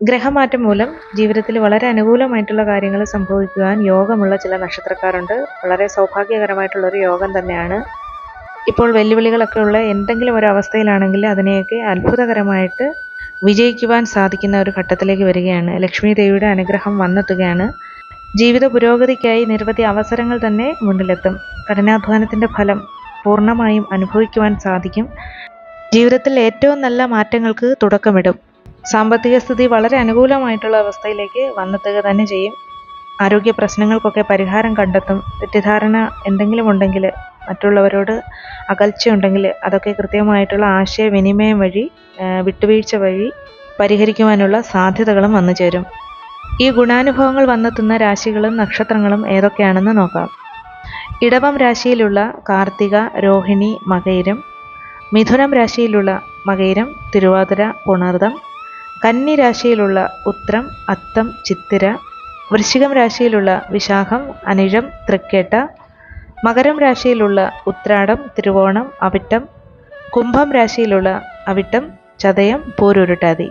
ഗ്രഹമാറ്റം മൂലം ജീവിതത്തിൽ വളരെ അനുകൂലമായിട്ടുള്ള കാര്യങ്ങൾ സംഭവിക്കുവാൻ യോഗമുള്ള ചില നക്ഷത്രക്കാരുണ്ട്. വളരെ സൗഭാഗ്യകരമായിട്ടുള്ള ഒരു യോഗം തന്നെയാണ്. ഇപ്പോൾ വെല്ലുവിളികളൊക്കെ ഉള്ള എന്തെങ്കിലും ഒരു അവസ്ഥയിലാണെങ്കിൽ അതിനെയൊക്കെ അത്ഭുതകരമായിട്ട് വിജയിക്കുവാൻ സാധിക്കുന്ന ഒരു ഘട്ടത്തിലേക്ക് വരികയാണ്. ലക്ഷ്മി ദേവിയുടെ അനുഗ്രഹം വന്നെത്തുകയാണ്. ജീവിത പുരോഗതിക്കായി നിരവധി അവസരങ്ങൾ തന്നെ മുന്നിലെത്തും. കഠിനാധ്വാനത്തിന്റെ ഫലം പൂർണമായും അനുഭവിക്കുവാൻ സാധിക്കും. ജീവിതത്തിൽ ഏറ്റവും നല്ല മാറ്റങ്ങൾക്ക് തുടക്കമിടും. സാമ്പത്തിക സ്ഥിതി വളരെ അനുകൂലമായിട്ടുള്ള അവസ്ഥയിലേക്ക് വന്നെത്തുക തന്നെ ചെയ്യും. ആരോഗ്യ പ്രശ്നങ്ങൾക്കൊക്കെ പരിഹാരം കണ്ടെത്തും. തെറ്റിദ്ധാരണ എന്തെങ്കിലും ഉണ്ടെങ്കിൽ മറ്റുള്ളവരോട് അകൽച്ച അകൽച്ചയുണ്ടെങ്കിൽ അതൊക്കെ കൃത്യമായിട്ടുള്ള ആശയവിനിമയം വഴി വിട്ടുവീഴ്ച വഴി പരിഹരിക്കുവാനുള്ള സാധ്യതകളും വന്നു ചേരും. ഈ ഗുണാനുഭവങ്ങൾ വന്നെത്തുന്ന രാശികളും നക്ഷത്രങ്ങളും ഏതൊക്കെയാണെന്ന് നോക്കാം. ഇടവം രാശിയിലുള്ള കാർത്തിക രോഹിണി മകയിരം മിഥുനം രാശിയിലുള്ള മകയിരം തിരുവാതിര പുണർദം. കന്നി രാശിയിലുള്ള ഉത്രം അത്തം ചിത്തിര വൃശ്ചികം രാശിയിലുള്ള വിശാഖം അനിഴം തൃക്കേട്ട മകരം രാശിയിലുള്ള ഉത്രാടം തിരുവോണം അവിട്ടം കുംഭം രാശിയിലുള്ള അവിട്ടം ചതയം പൂരുരുട്ടാതി.